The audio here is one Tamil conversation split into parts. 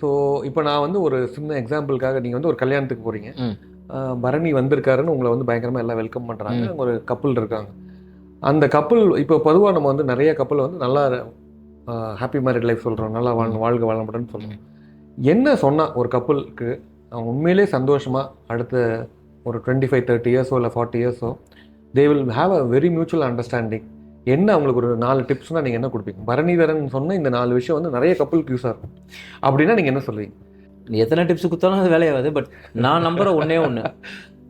ஸோ இப்போ நான் வந்து ஒரு சின்ன எக்ஸாம்பிளுக்காக நீங்கள் வந்து ஒரு கல்யாணத்துக்கு போகிறீங்க. பரணி வந்திருக்காருன்னு உங்களை வந்து பயங்கரமாக எல்லாம் வெல்கம் பண்ணுறாங்க ஒரு கப்பல் இருக்காங்க. அந்த கப்பல் இப்போ பொதுவாக நம்ம வந்து நிறைய கப்பல் வந்து நல்லா ஹாப்பி மேரிட் லைஃப் சொல்கிறோம் நல்லா வாழ் வாழ்க வளமுடன் சொல்கிறோம் என்ன சொன்னால் ஒரு கப்பலுக்கு அவங்க உண்மையிலே சந்தோஷமாக அடுத்த ஒரு டுவெண்ட்டி ஃபைவ் தேர்ட்டி இயர்ஸோ இல்லை forty இயர்ஸோ they will have a very mutual understanding என்ன அவங்களுக்கு ஒரு நாலு டிப்ஸ்னால் நீங்கள் என்ன கொடுப்பீங்க? பரணிதரன் சொன்ன இந்த நாலு விஷயம் வந்து நிறைய கப்பலுக்கு யூஸ் ஆகும் அப்படின்னா நீங்கள் என்ன சொல்லுவீங்க? நீ எத்தனை டிப்ஸ் கொடுத்தாலும் அது வேலையாகாது பட் நான் நம்புற ஒண்ணே ஒன்று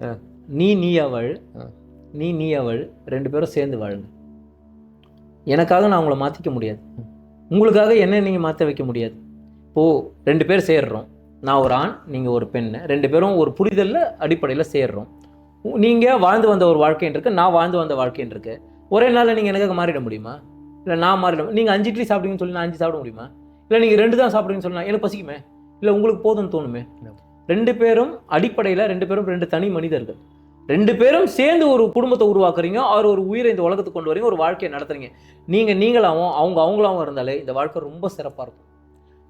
நீ நீ அவள். நீ நீ அவள் ரெண்டு பேரும் சேர்ந்து வாழுங்க. எனக்காக நான் உங்களை மாற்றிக்க முடியாது. உங்களுக்காக என்ன நீங்கள் மாற்ற வைக்க முடியாது. இப்போது ரெண்டு பேர் சேர்றோம். நான் ஒரு ஆண் நீங்கள் ஒரு பெண். ரெண்டு பேரும் ஒரு புரிதலில் அடிப்படையில் சேர்றோம். நீங்கள் வாழ்ந்து வந்த ஒரு வாழ்க்கைன்னு இருக்கு நான் வாழ்ந்து வந்த வாழ்க்கைன்னு இருக்கு ஒரே நாளில் நீங்கள் எனக்காக மாறிட முடியுமா? இல்லை நான் மாறிட நீங்கள் அஞ்சு இட்லி சாப்பிடுங்கன்னு சொல்லி நான் அஞ்சு சாப்பிட முடியுமா? இல்லை நீங்கள் ரெண்டு தான் சாப்பிடுங்கன்னு சொல்லி நான் எனக்கு பசிக்குமே? இல்லை உங்களுக்கு போதும்னு தோணுமே? ரெண்டு பேரும் அடிப்படையில் ரெண்டு பேரும் ரெண்டு தனி மனிதர்கள். ரெண்டு பேரும் சேர்ந்து ஒரு குடும்பத்தை உருவாக்குறீங்க. அவர் ஒரு உயிரை இந்த உலகத்துக்கு கொண்டு வரீங்க. ஒரு வாழ்க்கையை நடத்துறீங்க. நீங்கள் நீங்களாவும் அவங்க அவங்களாவும் இருந்தாலே இந்த வாழ்க்கை ரொம்ப சிறப்பாக இருக்கும்.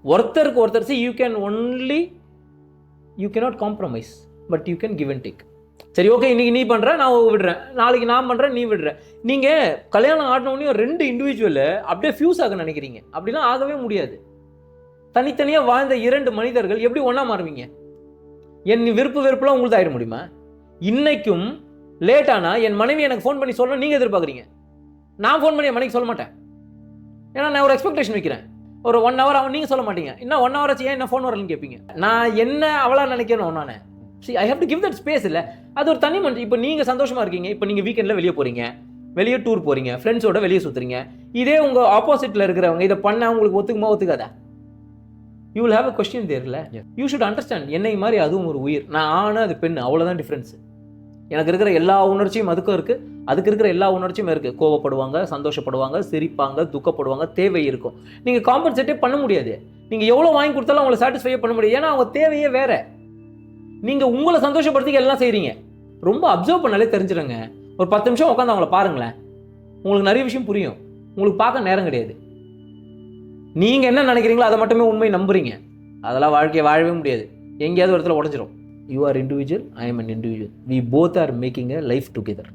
ஒருத்தருக்கு ஒருத்தர் see you can only you cannot compromise but you can give and take சரி ஓகே இன்னைக்கு நீ பண்ணுற நான் விடுறேன். நாளைக்கு நான் பண்ணுறேன் நீ விடுற. நீங்கள் கல்யாணம் ஆடினோடனே ரெண்டு இண்டிவிஜுவலு அப்படியே ஃபியூஸ் ஆக நினைக்கிறீங்க. அப்படிலாம் ஆகவே முடியாது. தனித்தனியாக வாழ்ந்த இரண்டு மனிதர்கள் எப்படி ஒன்றா மாறுவீங்க? என் விருப்பு வெறுப்புலாம் உங்களுக்கு ஆயிட முடியுமா? இன்னைக்கும் லேட்டானா என் மனைவி எனக்கு ஃபோன் பண்ணி சொல்லணும் நீங்கள் எதிர்பார்க்குறீங்க. நான் ஃபோன் பண்ணி என் மனைவி சொல்ல மாட்டேன். ஏன்னா நான் ஒரு எக்ஸ்பெக்டேஷன் வைக்கிறேன். ஒரு ஒன் ஹவர் அவன் நீங்கள் சொல்ல மாட்டீங்க. இன்னும் ஒன் ஹவர் ஆச்சு ஏன் என்ன ஃபோன் வரலன்னு கேட்பீங்க நான் என்ன அவளாக நினைக்கிறேன் நான். See I have to give that space இல்லை. அது ஒரு தனி மனுஷன். இப்போ நீங்க சந்தோஷமா இருக்கீங்க. இப்போ நீங்க வீக்கெண்ட்ல வெளியே போறீங்க. வெளியே டூர் போறீங்க. ஃப்ரெண்ட்ஸோட வெளியே சுத்துறீங்க. இதே உங்க ஆப்போசிட்ல இருக்கிறவங்க இதை பண்ண உங்களுக்கு ஒத்துக்குமா ஒத்துக்காதா? You will have a question தேர்ல. யூ ஷுட் அண்டர்ஸ்டாண்ட் என்னை மாதிரி அதுவும் ஒரு உயிர். நான் ஆணு அது பெண் அவ்வளவுதான் டிஃப்ரென்ஸ் எனக்கு இருக்கிற எல்லா உணர்ச்சியும் அதுக்கும் இருக்கு. அதுக்கு இருக்கிற எல்லா உணர்ச்சியும் இருக்கு. கோவப்படுவாங்க சந்தோஷப்படுவாங்க சிரிப்பாங்க துக்கப்படுவாங்க தேவை இருக்கும். நீங்க காம்பன்சேட்டே பண்ண முடியாது. நீங்க எவ்வளவு வாங்கி கொடுத்தாலும் அவங்களை சாட்டிஸ்ஃபை பண்ண முடியாது. ஏன்னா அவங்க தேவையே வேற. நீங்க உங்களை சந்தோஷப்படுத்திக்க எல்லாம் செய்றீங்க. ரொம்ப அப்சர்வ் பண்ணாலே தெரிஞ்சிடுங்க ஒரு பத்து நிமிஷம் உட்காந்து அவங்கள பாருங்களேன். உங்களுக்கு நிறைய விஷயம் புரியும். உங்களுக்கு பார்க்க நேரம் கிடையாது. நீங்க என்ன நினைக்கிறீங்களோ அதை மட்டுமே உண்மை நம்புறீங்க. அதெல்லாம் வாழ்க்கையை வாழவே முடியாது. எங்கேயாவது ஒரு இடத்துல உடஞ்சிரும். You are individual I am an individual we both are making a life together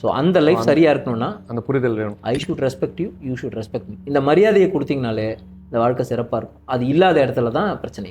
so அந்த லைஃப் சரியா இருக்கணும்னா அந்த புரிதல் வேணும். I should respect you you should respect me இந்த மரியாதையை கொடுத்தீங்கனாலே இந்த வாழ்க்கை சிறப்பாக இருக்கும். அது இல்லாத இடத்துல தான் பிரச்சனை.